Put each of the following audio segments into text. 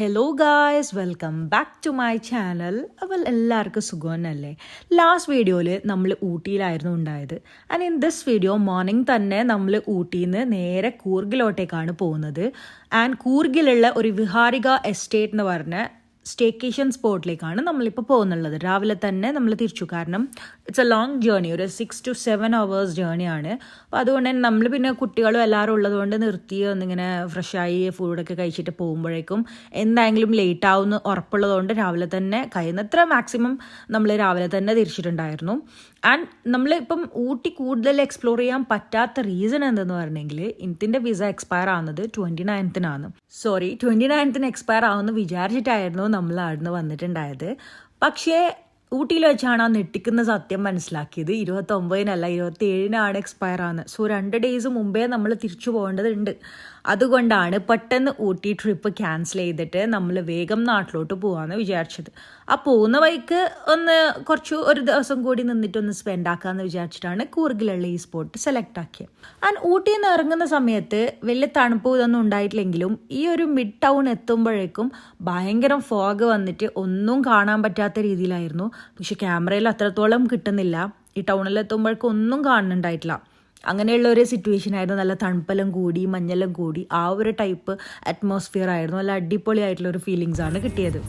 Hello guys welcome back to my channel അവൽ എല്ലാവർക്കും സുഖം സുഖമെന്നല്ലേ? ലാസ്റ്റ് വീഡിയോയിൽ നമ്മൾ ഊട്ടിയിലായിരുന്നു ഉണ്ടായത്. And in this video morning തന്നെ നമ്മൾ ഊട്ടിയിൽ നിന്ന് നേരെ കൂർഗിലോട്ടേക്കാണ് പോകുന്നത്. ആൻഡ് കൂർഗിലുള്ള ഒരു വിഹാരിക എസ്റ്റേറ്റ് എന്ന് പറഞ്ഞ സ്റ്റേക്കേഷൻ സ്പോട്ടിലേക്കാണ് നമ്മളിപ്പോൾ പോകുന്നുള്ളത്. രാവിലെ തന്നെ നമ്മൾ തിരിച്ചു. കാരണം ഇറ്റ്സ് എ ലോങ് ജേണി ഒരു സിക്സ് ടു സെവൻ അവേഴ്സ് ആണ്. അപ്പോൾ അതുകൊണ്ട് തന്നെ നമ്മൾ പിന്നെ കുട്ടികളും എല്ലാവരും ഉള്ളതുകൊണ്ട് നിർത്തി ഒന്നിങ്ങനെ ഫ്രഷായി ഫുഡൊക്കെ കഴിച്ചിട്ട് പോകുമ്പോഴേക്കും എന്തായെങ്കിലും ലേറ്റ് ആവുമെന്ന് ഉറപ്പുള്ളതുകൊണ്ട് രാവിലെ തന്നെ കഴിയുന്നത്ര മാക്സിമം നമ്മൾ രാവിലെ തന്നെ തിരിച്ചിട്ടുണ്ടായിരുന്നു. ആൻഡ് നമ്മൾ ഇപ്പം ഊട്ടി കൂടുതൽ എക്സ്പ്ലോർ ചെയ്യാൻ പറ്റാത്ത റീസൺ എന്തെന്ന് പറഞ്ഞെങ്കിൽ ഇന്ത്യന്റെ വിസ എക്സ്പയർ ആവുന്നത് ട്വന്റി നയൻത്തിനാണ് സോറി ട്വന്റി നയൻത്തിന് എക്സ്പയർ ആവുമെന്ന് വിചാരിച്ചിട്ടായിരുന്നു നമ്മൾ അവിടുന്ന് വന്നിട്ടുണ്ടായത്. പക്ഷേ ഊട്ടിയിൽ വെച്ചാണ് ആ നെട്ടിക്കുന്ന സത്യം മനസ്സിലാക്കിയത്. ഇരുപത്തൊമ്പതിനല്ല ഇരുപത്തി ഏഴിനാണ് എക്സ്പയർ ആവുന്നത്. സോ രണ്ട് ഡേയ്സ് മുമ്പേ നമ്മൾ തിരിച്ചു പോകേണ്ടതുണ്ട്. അതുകൊണ്ടാണ് പെട്ടെന്ന് ഊട്ടി ട്രിപ്പ് ക്യാൻസൽ ചെയ്തിട്ട് നമ്മൾ വേഗം നാട്ടിലോട്ട് പോകാമെന്ന് വിചാരിച്ചത്. ആ പോകുന്ന വഴിക്ക് ഒന്ന് കുറച്ച് ഒരു ദിവസം കൂടി നിന്നിട്ടൊന്ന് സ്പെൻഡ് ആക്കാമെന്ന് വിചാരിച്ചിട്ടാണ് കൂർഗിലുള്ള ഈ സ്പോട്ട് സെലക്ട് ആക്കിയത് ആൻഡ് ഊട്ടിയിൽ നിന്ന് ഇറങ്ങുന്ന സമയത്ത് വലിയ തണുപ്പ് ഇതൊന്നും ഉണ്ടായിട്ടില്ലെങ്കിലും ഈ ഒരു മിഡ് ടൗൺ എത്തുമ്പോഴേക്കും ഭയങ്കര ഫോഗ് വന്നിട്ട് ഒന്നും കാണാൻ പറ്റാത്ത രീതിയിലായിരുന്നു. പക്ഷെ ക്യാമറയിൽ അത്രത്തോളം കിട്ടുന്നില്ല. ഈ ടൗണിൽ എത്തുമ്പോഴേക്കും ഒന്നും കാണുന്നുണ്ടായിട്ടില്ല. അങ്ങനെയുള്ള ഒരു സിറ്റുവേഷൻ ആയിരുന്നു. നല്ല തണുപ്പെല്ലാം കൂടി മഞ്ഞെല്ലാം കൂടി. ആ ഒരു ടൈപ്പ് അറ്റ്മോസ്ഫിയർ ആയിരുന്നു. നല്ല അടിപൊളിയായിട്ടുള്ള ഒരു ഫീലിങ്സ് ആണ് കിട്ടിയത്.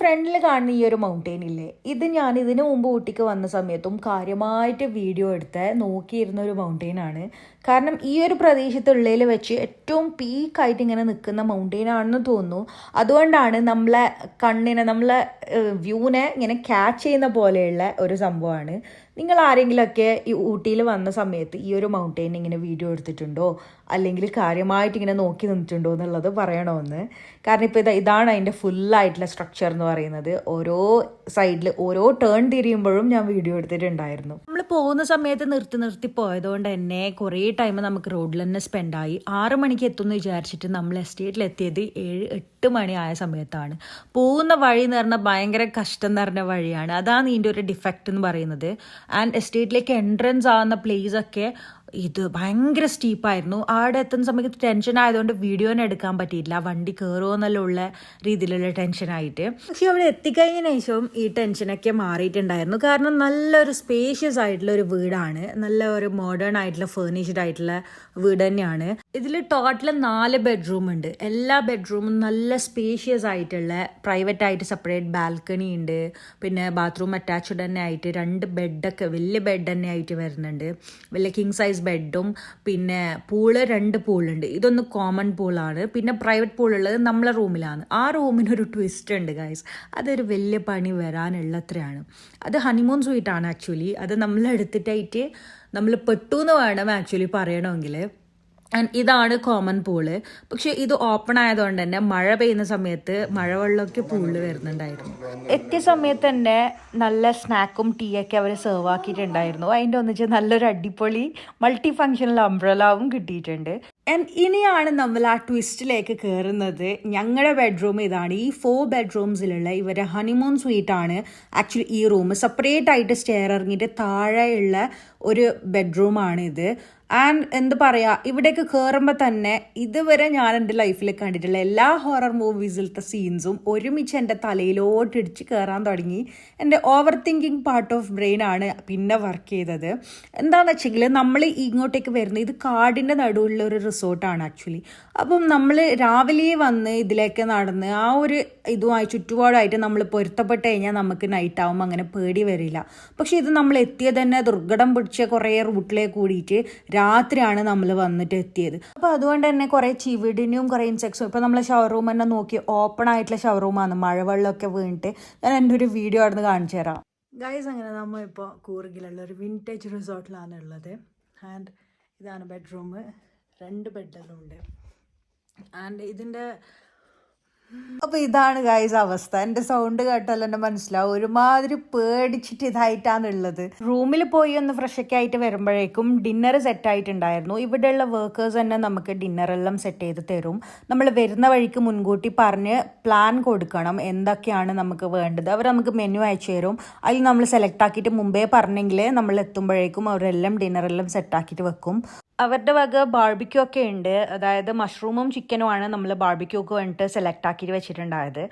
ഫ്രണ്ടിൽ കാണുന്ന ഈ ഒരു മൗണ്ടെയിൻ ഇല്ലേ? ഇത് ഞാൻ ഇതിനു മുമ്പ് ഊട്ടിക്ക് വന്ന സമയത്തും കാര്യമായിട്ട് വീഡിയോ എടുത്ത് നോക്കിയിരുന്ന ഒരു മൗണ്ടെയിൻ ആണ്. കാരണം ഈ ഒരു പ്രദേശത്തുള്ളതിൽ വെച്ച് ഏറ്റവും പീക്കായിട്ട് ഇങ്ങനെ നിൽക്കുന്ന മൗണ്ടെയിൻ ആണെന്ന് തോന്നുന്നു. അതുകൊണ്ടാണ് നമ്മളെ കണ്ണിനെ നമ്മളെ വ്യൂവിനെ ഇങ്ങനെ ക്യാച്ച് ചെയ്യുന്ന പോലെയുള്ള ഒരു സംഭവമാണ്. നിങ്ങൾ ആരെങ്കിലുമൊക്കെ ഈ ഊട്ടിയിൽ വന്ന സമയത്ത് ഈ ഒരു മൗണ്ടെയിൻ ഇങ്ങനെ വീഡിയോ എടുത്തിട്ടുണ്ടോ? അല്ലെങ്കിൽ കാര്യമായിട്ട് ഇങ്ങനെ നോക്കി നിന്നിട്ടുണ്ടോ എന്നുള്ളത് പറയണമെന്ന് കാരണം ഇപ്പോൾ ഇത് ഇതാണ് അതിന്റെ ഫുള്ളായിട്ടുള്ള സ്ട്രക്ചർ എന്ന് പറയുന്നത്. ഓരോ സൈഡിൽ ഓരോ ടേൺ തിരിയുമ്പോഴും ഞാൻ വീഡിയോ എടുത്തിട്ടുണ്ടായിരുന്നു. നമ്മൾ പോകുന്ന സമയത്ത് നിർത്തി നിർത്തി പോയതുകൊണ്ട് തന്നെ കുറേ ടൈം നമുക്ക് റോഡിൽ തന്നെ സ്പെൻഡായി ആറ് മണിക്ക് എത്തുമെന്ന് വിചാരിച്ചിട്ട് നമ്മൾ എസ്റ്റേറ്റിൽ എത്തിയത് ഏഴ് എട്ട് മണി ആയ സമയത്താണ്. പോകുന്ന വഴി എന്ന് പറഞ്ഞാൽ ഭയങ്കര കഷ്ടം നിറഞ്ഞ വഴിയാണ്. അതാണ് ഇതിന്റെ ഒരു ഡിഫക്റ്റ് എന്ന് പറയുന്നത്. ആൻഡ് എസ്റ്റേറ്റിലേക്ക് എൻട്രൻസ് ആവുന്ന പ്ലേസ് ഒക്കെ ഇത് ഭയങ്കര സ്റ്റീപ്പായിരുന്നു. അവിടെ എത്തുന്ന സമയത്ത് ടെൻഷൻ ആയതുകൊണ്ട് വീഡിയോനെ എടുക്കാൻ പറ്റിയില്ല. വണ്ടി കയറുമോ ഉള്ള രീതിയിലുള്ള ടെൻഷനായിട്ട് പക്ഷെ അവിടെ എത്തിക്കഴിഞ്ഞതിന് ശേഷം ഈ ടെൻഷനൊക്കെ മാറിയിട്ടുണ്ടായിരുന്നു. കാരണം നല്ലൊരു സ്പേഷ്യസ് ആയിട്ടുള്ള ഒരു വീടാണ്. നല്ല ഒരു മോഡേൺ ആയിട്ടുള്ള ഫേർണിഷ്ഡ് ആയിട്ടുള്ള വീട് തന്നെയാണ്. ഇതിൽ ടോട്ടൽ നാല് ബെഡ്റൂം ഉണ്ട്. എല്ലാ ബെഡ്റൂമും നല്ല സ്പേഷ്യസ് ആയിട്ടുള്ള പ്രൈവറ്റ് ആയിട്ട് സെപ്പറേറ്റ് ബാൽക്കണി ഉണ്ട്. പിന്നെ ബാത്റൂം അറ്റാച്ച്ഡ് തന്നെ ആയിട്ട് രണ്ട് ബെഡൊക്കെ വലിയ ബെഡ് തന്നെ ആയിട്ട് വരുന്നുണ്ട്. വലിയ കിങ് സൈസ് ബെഡും പിന്നെ പൂൾ രണ്ട് പൂളുണ്ട്. ഇതൊന്ന് കോമൺ പൂളാണ്. പിന്നെ പ്രൈവറ്റ് പൂളുള്ളത് നമ്മളെ റൂമിലാണ് ആ റൂമിനൊരു ട്വിസ്റ്റ് ഉണ്ട് ഗൈസ് അതൊരു വലിയ പണി വരാനുള്ളത്രയാണ്. അത് ഹണിമൂൺ സ്വീറ്റ് ആണ് ആക്ച്വലി അത് നമ്മൾ എടുത്തിട്ടായിട്ട് നമ്മൾ പെട്ടു എന്ന് വേണം ആക്ച്വലി പറയണമെങ്കിൽ ആൻഡ് ഇതാണ് കോമൺ പൂൾ പക്ഷെ ഇത് ഓപ്പൺ ആയതുകൊണ്ട് തന്നെ മഴ പെയ്യുന്ന സമയത്ത് മഴവെള്ളമൊക്കെ പൂളിൽ വരുന്നുണ്ടായിരുന്നു. എത്തിയ സമയത്ത് തന്നെ നല്ല സ്നാക്കും ടീ ഒക്കെ അവർ സെർവ് ആക്കിയിട്ടുണ്ടായിരുന്നു. അതിന്റെ ഒന്നിച്ച് നല്ലൊരു അടിപൊളി മൾട്ടി ഫങ്ഷണൽ അംബ്രലാവും കിട്ടിയിട്ടുണ്ട്. ആൻഡ് ഇനിയാണ് നമ്മൾ ആ ട്വിസ്റ്റിലേക്ക് കയറുന്നത് ഞങ്ങളുടെ ബെഡ്റൂം ഇതാണ്. ഈ ഫോർ ബെഡ്റൂംസിലുള്ള ഇവരെ ഹണിമൂൺ സ്വീറ്റ് ആണ് ആക്ച്വലി ഈ റൂം സെപ്പറേറ്റ് ആയിട്ട് സ്റ്റെയർ ഇറങ്ങിയിട്ട് താഴെയുള്ള ഒരു ബെഡ്റൂമാണ് ഇത് ആൻഡ് എന്ത് പറയാ ഇവിടേക്ക് കയറുമ്പോൾ തന്നെ ഇതുവരെ ഞാൻ എന്റെ ലൈഫിൽ കണ്ടിട്ടുള്ള എല്ലാ ഹൊറർ മൂവീസിലത്തെ സീൻസും ഒരുമിച്ച് എന്റെ തലയിലോട്ട് ഇടിച്ച് കയറാൻ തുടങ്ങി. എന്റെ over thinking part of brain ആണ് പിന്നെ വർക്ക് ചെയ്തത്. എന്താണെന്ന് വെച്ചെങ്കിൽ നമ്മൾ ഇങ്ങോട്ടേക്ക് വരുന്നത് ഇത് കാടിന്റെ നടുവിലുള്ള ഒരു റിസോർട്ടാണ് ആക്ച്വലി അപ്പം നമ്മൾ രാവിലെ വന്ന് ഇതിലേക്ക് നടന്ന് ആ ഒരു ഇതുമായി ചുറ്റുപാടായിട്ട് നമ്മൾ പൊരുത്തപ്പെട്ട് കഴിഞ്ഞാൽ നമുക്ക് നൈറ്റ് ആകുമ്പോൾ അങ്ങനെ പേടി വരില്ല. പക്ഷേ ഇത് നമ്മൾ എത്തിയത് തന്നെ ദുർഘടം പിടിച്ച കുറേ റൂട്ടിലേക്ക് കൂടിയിട്ട് രാത്രിയാണ് നമ്മൾ വന്നിട്ട് എത്തിയത്. അപ്പോൾ അതുകൊണ്ട് തന്നെ കുറേ ചിവിടിനും കുറേ ഇൻസെക്ട്സും ഇപ്പോൾ നമ്മൾ ഷവർ റൂം തന്നെ നോക്കി ഓപ്പൺ ആയിട്ടുള്ള ഷവർ റൂമാണ് മഴവെള്ളമൊക്കെ വീണിട്ട് ഞാൻ എന്റെ ഒരു വീഡിയോ അവിടെ നിന്ന് കാണിച്ചു തരാം. ഗൈസ് അങ്ങനെ നമ്മൾ ഇപ്പോൾ കൂർഗിലുള്ള ഒരു വിന്റേജ് റിസോർട്ടിലാണ് ഉള്ളത്. ആൻഡ് ഇതാണ് ബെഡ്റൂം രണ്ട് ബെഡ്റൂം ഉണ്ട്. ആൻഡ് ഇതിന്റെ അപ്പോൾ ഇതാണ് ഗായ്സ് അവസ്ഥ. എന്റെ സൗണ്ട് കേട്ടാൽ എന്നെ മനസ്സിലാവും. ഒരുമാതിരി പേടിച്ചിട്ട് ഇതായിട്ടാണുള്ളത് റൂമിൽ പോയി ഒന്ന് ഫ്രഷൊക്കെ ആയിട്ട് വരുമ്പോഴേക്കും ഡിന്നർ സെറ്റ് ആയിട്ടുണ്ടായിരുന്നു. ഇവിടെയുള്ള വർക്കേഴ്സ് തന്നെ നമുക്ക് ഡിന്നറെല്ലാം സെറ്റ് ചെയ്ത് തരും. നമ്മൾ വരുന്ന വഴിക്ക് മുൻകൂട്ടി പറഞ്ഞ് പ്ലാൻ കൊടുക്കണം എന്തൊക്കെയാണ് നമുക്ക് വേണ്ടത്. അവർ നമുക്ക് മെനു അയച്ചു തരും. അതിൽ നമ്മൾ സെലക്ട് ആക്കിയിട്ട് മുമ്പേ പറഞ്ഞെങ്കിൽ നമ്മൾ എത്തുമ്പോഴേക്കും അവരെല്ലാം ഡിന്നറെല്ലാം സെറ്റ് ആക്കിയിട്ട് വെക്കും. അവരുടെ വക ബാർബിക്യൂ ഒക്കെ ഉണ്ട്. അതായത് മഷ്റൂമും ചിക്കനും ആണ് നമ്മൾ ബാർബിക്യൂ ഒക്കെ വേണ്ടി സെലക്ട് ആക്കി വെച്ചിട്ടുണ്ടായത്.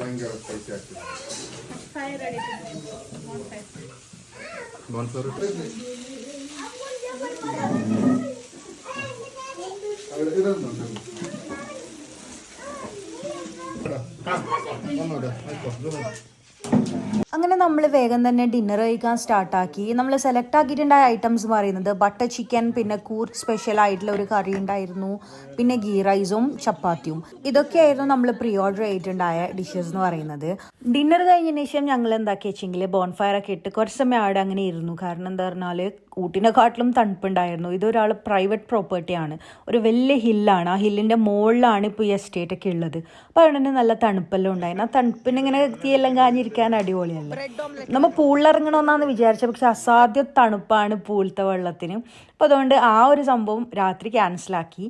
ഭയങ്കര പൈസ ആക്കി അങ്ങനെ നമ്മൾ വേഗം തന്നെ ഡിന്നർ കഴിക്കാൻ സ്റ്റാർട്ടാക്കി നമ്മൾ സെലക്ട് ആക്കിയിട്ടുണ്ടായ ഐറ്റംസ് പറയുന്നത് ബട്ടർ ചിക്കൻ പിന്നെ കൂർഗ് സ്പെഷ്യൽ ആയിട്ടുള്ള ഒരു കറി ഉണ്ടായിരുന്നു. പിന്നെ ഗീ റൈസും ചപ്പാത്തിയും. ഇതൊക്കെയായിരുന്നു നമ്മൾ പ്രീ ഓർഡർ ചെയ്തിട്ടുണ്ടായ ഡിഷസ് എന്ന് പറയുന്നത്. ഡിന്നർ കഴിഞ്ഞതിന് ശേഷം ഞങ്ങൾ എന്താക്കി വെച്ചെങ്കിൽ ബോൺഫയർ ഒക്കെ ഇട്ട് കുറച്ച് സമയം അവിടെ അങ്ങനെ ഇരുന്നു. കാരണം എന്താ പറഞ്ഞാൽ ഊട്ടിനെക്കാട്ടിലും തണുപ്പുണ്ടായിരുന്നു. ഇതൊരാൾ പ്രൈവറ്റ് പ്രോപ്പർട്ടിയാണ് ഒരു വലിയ ഹില്ലാണ്. ആ ഹില്ലിന്റെ മുകളിലാണ് ഇപ്പോൾ ഈ എസ്റ്റേറ്റ് ഒക്കെ ഉള്ളത്. അപ്പോൾ അവിടെ തന്നെ നല്ല തണുപ്പെല്ലാം ഉണ്ടായിരുന്നു ആ തണുപ്പിന് ഇങ്ങനെ തീയെല്ലാം കാഞ്ഞിരിക്കാൻ അടിപൊളിയല്ല? നമ്മൾ പൂളിലിറങ്ങണമെന്നാണ് വിചാരിച്ചത് പക്ഷെ അസാധ്യ തണുപ്പാണ് പൂളത്തെ വെള്ളത്തിന്. അപ്പോൾ അതുകൊണ്ട് ആ ഒരു സംഭവം രാത്രി ക്യാൻസലാക്കി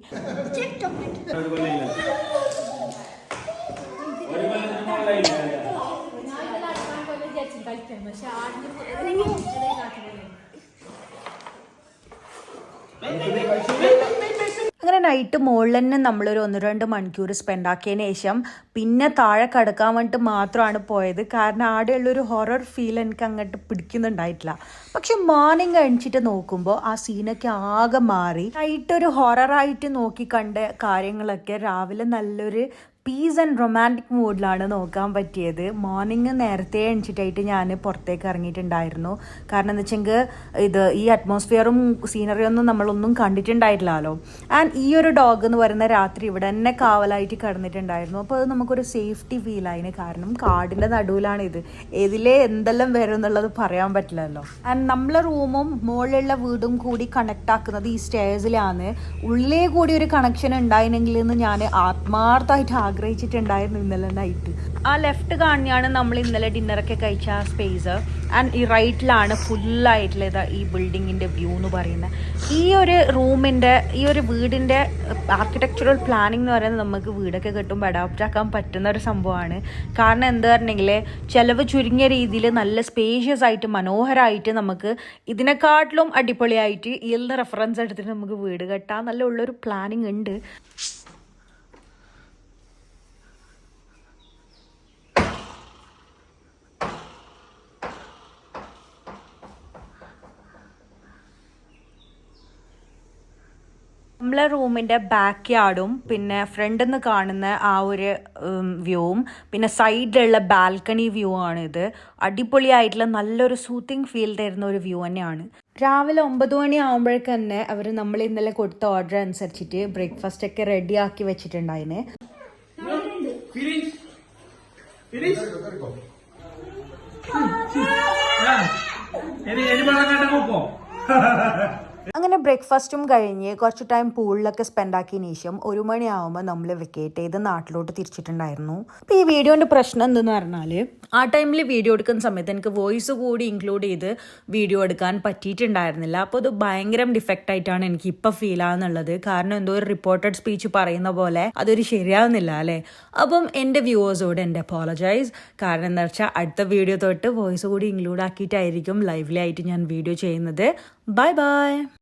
അങ്ങനെ നൈറ്റ് മുകളിൽ തന്നെ നമ്മളൊരു ഒന്ന് രണ്ട് മണിക്കൂർ സ്പെൻഡ് ആക്കിയതിന് ശേഷം പിന്നെ താഴെ കടക്കാൻ വേണ്ടിയിട്ട് മാത്രമാണ് പോയത്. കാരണം ആടെയുള്ളൊരു ഹൊറർ ഫീൽ എനിക്ക് അങ്ങോട്ട് പിടിക്കുന്നുണ്ടായിട്ടില്ല. പക്ഷെ മോർണിംഗ് കഴിച്ചിട്ട് നോക്കുമ്പോൾ ആ സീനൊക്കെ ആകെ മാറി. നൈറ്റ് ഒരു ഹൊററായിട്ട് നോക്കി കണ്ട കാര്യങ്ങളൊക്കെ രാവിലെ നല്ലൊരു പീസ് ആൻഡ് റൊമാന്റിക് മൂഡിലാണ് നോക്കാൻ പറ്റിയത്. മോർണിംഗ് നേരത്തെ എണിച്ചിട്ടായിട്ട് ഞാൻ പുറത്തേക്ക് ഇറങ്ങിയിട്ടുണ്ടായിരുന്നു. കാരണം എന്താ വെച്ചെങ്കിൽ ഇത് ഈ അറ്റ്മോസ്ഫിയറും സീനറിയൊന്നും നമ്മളൊന്നും കണ്ടിട്ടുണ്ടായിട്ടില്ലല്ലോ. ആൻഡ് ഈ ഒരു ഡോഗ് എന്ന് പറയുന്ന രാത്രി ഇവിടെ തന്നെ കാവലായിട്ട് കിടന്നിട്ടുണ്ടായിരുന്നു. അപ്പോൾ അത് നമുക്കൊരു സേഫ്റ്റി ഫീൽ ആയിന് കാരണം കാടിന്റെ നടുവിലാണ് ഇത്. ഇതിലെ എന്തെല്ലാം വരും എന്നുള്ളത് പറയാൻ പറ്റില്ലല്ലോ. ആൻഡ് നമ്മളെ റൂമും മുകളിലുള്ള വീടും കൂടി കണക്ട് ആക്കുന്നത് ഈ സ്റ്റേഴ്സിലാണ് ഉള്ളിലേ കൂടി ഒരു കണക്ഷൻ ഉണ്ടായിരുന്നെങ്കിൽ എന്ന് ഞാൻ ആത്മാർത്ഥമായിട്ട് ആഗ്രഹിച്ചിട്ടുണ്ടായിരുന്നു ഇന്നലെ നൈറ്റ് ആ ലെഫ്റ്റ് കാണിയാണ് നമ്മൾ ഇന്നലെ ഡിന്നറൊക്കെ കഴിച്ച ആ സ്പേസ് ആൻഡ് ഈ റൈറ്റിലാണ് ഫുള്ളായിട്ടുള്ളത് ഈ ബിൽഡിങ്ങിന്റെ വ്യൂ എന്ന് പറയുന്നത്. ഈ ഒരു റൂമിന്റെ ഈ ഒരു വീടിന്റെ ആർക്കിടെക്ചറൽ പ്ലാനിങ് എന്ന് പറയുന്നത് നമുക്ക് വീടൊക്കെ കിട്ടുമ്പോൾ അഡോപ്റ്റ് ആക്കാൻ പറ്റുന്ന ഒരു സംഭവമാണ്. കാരണം എന്താ പറഞ്ഞെങ്കിൽ ചിലവ് ചുരുങ്ങിയ രീതിയിൽ നല്ല സ്പേഷ്യസ് ആയിട്ട് മനോഹരമായിട്ട് നമുക്ക് ഇതിനെക്കാട്ടിലും അടിപൊളിയായിട്ട് ഇതിൽ റെഫറൻസ് എടുത്തിട്ട് നമുക്ക് വീട് കെട്ടാൻ നല്ല ഉള്ളൊരു പ്ലാനിങ് ഉണ്ട്. നമ്മളെ റൂമിന്റെ ബാക്ക് യാർഡും പിന്നെ ഫ്രണ്ടിൽ നിന്ന് കാണുന്ന ആ ഒരു വ്യൂവും പിന്നെ സൈഡിലുള്ള ബാൽക്കണി വ്യൂ ആണ് ഇത് അടിപൊളിയായിട്ടുള്ള നല്ലൊരു സൂത്തിങ് ഫീൽ തരുന്ന ഒരു വ്യൂ തന്നെയാണ് രാവിലെ ഒമ്പത് മണി ആകുമ്പോഴേക്ക് തന്നെ അവർ നമ്മൾ ഇന്നലെ കൊടുത്ത ഓർഡർ അനുസരിച്ചിട്ട് ബ്രേക്ക്ഫാസ്റ്റ് ഒക്കെ റെഡി ആക്കി വെച്ചിട്ടുണ്ടായിന് എരിമളങ്ങാട്ട പോക്കോ അങ്ങനെ ബ്രേക്ക്ഫാസ്റ്റും കഴിഞ്ഞ് കുറച്ച് ടൈം പൂളിലൊക്കെ സ്പെൻഡ് ആക്കിയതിന് ശേഷം ഒരു മണിയാവുമ്പോൾ നമ്മൾ വെക്കേറ്റ് ചെയ്ത് നാട്ടിലോട്ട് തിരിച്ചിട്ടുണ്ടായിരുന്നു. അപ്പോൾ ഈ വീഡിയോന്റെ പ്രശ്നം എന്തെന്ന് പറഞ്ഞാൽ ആ ടൈമിൽ വീഡിയോ എടുക്കുന്ന സമയത്ത് എനിക്ക് വോയിസ് കൂടി ഇൻക്ലൂഡ് ചെയ്ത് വീഡിയോ എടുക്കാൻ പറ്റിയിട്ടുണ്ടായിരുന്നില്ല. അപ്പോൾ അത് ഭയങ്കരം ഡിഫക്റ്റ് ആയിട്ടാണ് എനിക്ക് ഇപ്പോൾ ഫീൽ ആവുന്നുള്ളത്. കാരണം എന്തോ ഒരു റിപ്പോർട്ടഡ് സ്പീച്ച് പറയുന്ന പോലെ അതൊരു ശരിയാവുന്നില്ല അല്ലേ? അപ്പം എന്റെ വ്യൂവേഴ്സോട് എന്റെ അപ്പോളജൈസ് കാരണം എന്താ വെച്ചാൽ അടുത്ത വീഡിയോ തൊട്ട് വോയിസ് കൂടി ഇൻക്ലൂഡ് ആക്കിയിട്ടായിരിക്കും ലൈവ്ലി ആയിട്ട് ഞാൻ വീഡിയോ ചെയ്യുന്നത്. Bye bye.